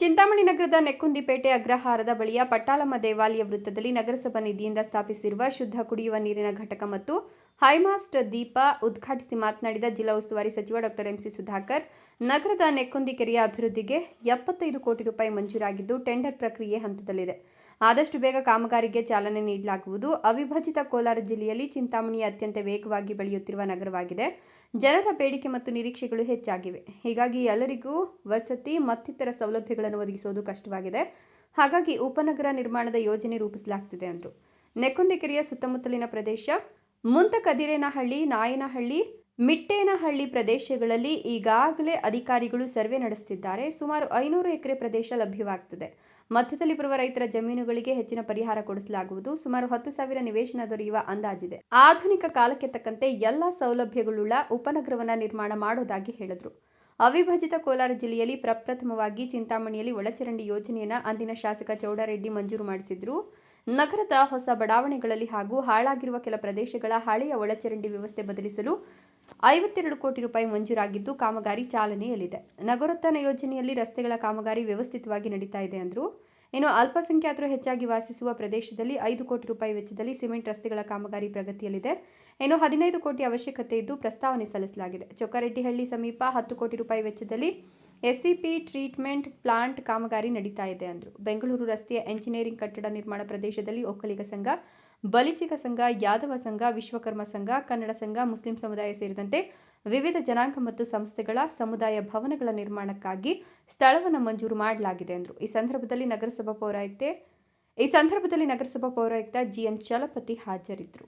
ಚಿಂತಾಮಣಿ ನಗರದ ನೆಕ್ಕುಂದಿಪೇಟೆ ಅಗ್ರಹಾರದ ಬಳಿಯ ಪಟ್ಟಾಲಮ್ಮ ದೇವಾಲಯ ವೃತ್ತದಲ್ಲಿ ನಗರಸಭಾ ನಿಧಿಯಿಂದ ಸ್ಥಾಪಿಸಿರುವ ಶುದ್ಧ ಕುಡಿಯುವ ನೀರಿನ ಘಟಕ ಮತ್ತು ಹೈಮಾಸ್ಟ್ ದೀಪ ಉದ್ಘಾಟಿಸಿ ಮಾತನಾಡಿದ ಜಿಲ್ಲಾ ಉಸ್ತುವಾರಿ ಸಚಿವ ಡಾಕ್ಟರ್ ಎಂಸಿ ಸುಧಾಕರ್, ನಗರದ ನೆಕ್ಕೊಂದಿ ಕೆರೆಯ ಅಭಿವೃದ್ಧಿಗೆ ಎಪ್ಪತ್ತೈದು ಕೋಟಿ ರೂಪಾಯಿ ಮಂಜೂರಾಗಿದ್ದು ಟೆಂಡರ್ ಪ್ರಕ್ರಿಯೆ ಹಂತದಲ್ಲಿದೆ. ಆದಷ್ಟು ಬೇಗ ಕಾಮಗಾರಿಗೆ ಚಾಲನೆ ನೀಡಲಾಗುವುದು. ಅವಿಭಜಿತ ಕೋಲಾರ ಜಿಲ್ಲೆಯಲ್ಲಿ ಚಿಂತಾಮಣಿ ಅತ್ಯಂತ ವೇಗವಾಗಿ ಬೆಳೆಯುತ್ತಿರುವ ನಗರವಾಗಿದೆ. ಜನರ ಬೇಡಿಕೆ ಮತ್ತು ನಿರೀಕ್ಷೆಗಳು ಹೆಚ್ಚಾಗಿವೆ. ಹೀಗಾಗಿ ಎಲ್ಲರಿಗೂ ವಸತಿ, ಮತ್ತಿತರ ಸೌಲಭ್ಯಗಳನ್ನು ಒದಗಿಸುವುದು ಕಷ್ಟವಾಗಿದೆ. ಹಾಗಾಗಿ ಉಪನಗರ ನಿರ್ಮಾಣದ ಯೋಜನೆ ರೂಪಿಸಲಾಗ್ತಿದೆ ಅಂದರು. ನೆಕ್ಕುಂದಿ ಕೆರೆಯ ಸುತ್ತಮುತ್ತಲಿನ ಪ್ರದೇಶ ಮುಂತಕದಿರೇನಹಳ್ಳಿ, ನಾಯನಹಳ್ಳಿ, ಮಿಟ್ಟೇನಹಳ್ಳಿ ಪ್ರದೇಶಗಳಲ್ಲಿ ಈಗಾಗಲೇ ಅಧಿಕಾರಿಗಳು ಸರ್ವೆ ನಡೆಸುತ್ತಿದ್ದಾರೆ ಸುಮಾರು ಐನೂರು ಎಕರೆ ಪ್ರದೇಶ ಲಭ್ಯವಾಗ್ತದೆ. ಮಧ್ಯದಲ್ಲಿ ಬರುವ ರೈತರ ಜಮೀನುಗಳಿಗೆ ಹೆಚ್ಚಿನ ಪರಿಹಾರ ಕೊಡಿಸಲಾಗುವುದು. ಸುಮಾರು ಹತ್ತು ಸಾವಿರ ನಿವೇಶನ ದೊರೆಯುವ ಅಂದಾಜಿದೆ. ಆಧುನಿಕ ಕಾಲಕ್ಕೆ ತಕ್ಕಂತೆ ಎಲ್ಲ ಸೌಲಭ್ಯಗಳುಳ್ಳ ಉಪನಗರವನ್ನ ನಿರ್ಮಾಣ ಮಾಡೋದಾಗಿ ಹೇಳಿದರು. ಅವಿಭಜಿತ ಕೋಲಾರ ಜಿಲ್ಲೆಯಲ್ಲಿ ಪ್ರಪ್ರಥಮವಾಗಿ ಚಿಂತಾಮಣಿಯಲ್ಲಿ ಒಳಚರಂಡಿ ಯೋಜನೆಯನ್ನ ಅಂದಿನ ಶಾಸಕ ಚೌಡರೆಡ್ಡಿ ಮಂಜೂರು ಮಾಡಿಸಿದ್ರು. ನಗರದ ಹೊಸ ಬಡಾವಣೆಗಳಲ್ಲಿ ಹಾಗೂ ಹಾಳಾಗಿರುವ ಕೆಲ ಪ್ರದೇಶಗಳ ಹಳೆಯ ಒಳಚರಂಡಿ ವ್ಯವಸ್ಥೆ ಬದಲಿಸಲು ಐವತ್ತೆರಡು ಕೋಟಿ ರೂಪಾಯಿ ಮಂಜೂರಾಗಿದ್ದು ಕಾಮಗಾರಿ ಚಾಲನೆಯಲ್ಲಿದೆ. ನಗರೋತ್ಥಾನ ಯೋಜನೆಯಲ್ಲಿ ರಸ್ತೆಗಳ ಕಾಮಗಾರಿ ವ್ಯವಸ್ಥಿತವಾಗಿ ನಡೀತಾ ಇದೆ ಅಂದರು ಇನ್ನು ಅಲ್ಪಸಂಖ್ಯಾತರು ಹೆಚ್ಚಾಗಿ ವಾಸಿಸುವ ಪ್ರದೇಶದಲ್ಲಿ ಐದು ಕೋಟಿ ರೂಪಾಯಿ ವೆಚ್ಚದಲ್ಲಿ ಸಿಮೆಂಟ್ ರಸ್ತೆಗಳ ಕಾಮಗಾರಿ ಪ್ರಗತಿಯಲ್ಲಿದೆ. ಇನ್ನು ಹದಿನೈದು ಕೋಟಿ ಅವಶ್ಯಕತೆ ಇದ್ದು ಪ್ರಸ್ತಾವನೆ ಸಲ್ಲಿಸಲಾಗಿದೆ. ಚೊಕ್ಕರೆಡ್ಡಿಹಳ್ಳಿ ಸಮೀಪ ಹತ್ತು ಕೋಟಿ ರೂಪಾಯಿ ವೆಚ್ಚದಲ್ಲಿ ಎಸ್ಸಿಪಿ ಟ್ರೀಟ್ಮೆಂಟ್ ಪ್ಲಾಂಟ್ ಕಾಮಗಾರಿ ನಡೀತಾ ಇದೆ ಅಂದರು. ಬೆಂಗಳೂರು ರಸ್ತೆಯ ಎಂಜಿನಿಯರಿಂಗ್ ಕಟ್ಟಡ ನಿರ್ಮಾಣ ಪ್ರದೇಶದಲ್ಲಿ ಒಕ್ಕಲಿಗ ಸಂಘ, ಬಲಿಚಿಗ ಸಂಘ, ಯಾದವ ಸಂಘ, ವಿಶ್ವಕರ್ಮ ಸಂಘ, ಕನ್ನಡ ಸಂಘ, ಮುಸ್ಲಿಂ ಸಮುದಾಯ ಸೇರಿದಂತೆ ವಿವಿಧ ಜನಾಂಗ ಮತ್ತು ಸಂಸ್ಥೆಗಳ ಸಮುದಾಯ ಭವನಗಳ ನಿರ್ಮಾಣಕ್ಕಾಗಿ ಸ್ಥಳವನ್ನು ಮಂಜೂರು ಮಾಡಲಾಗಿದೆ ಎಂದರು ಈ ಸಂದರ್ಭದಲ್ಲಿ ನಗರಸಭಾ ಪೌರಾಯುಕ್ತೆ ಈ ಸಂದರ್ಭದಲ್ಲಿ ನಗರಸಭಾ ಪೌರಾಯುಕ್ತ ಜಿಎನ್ ಚಲಪತಿ ಹಾಜರಿದ್ದರು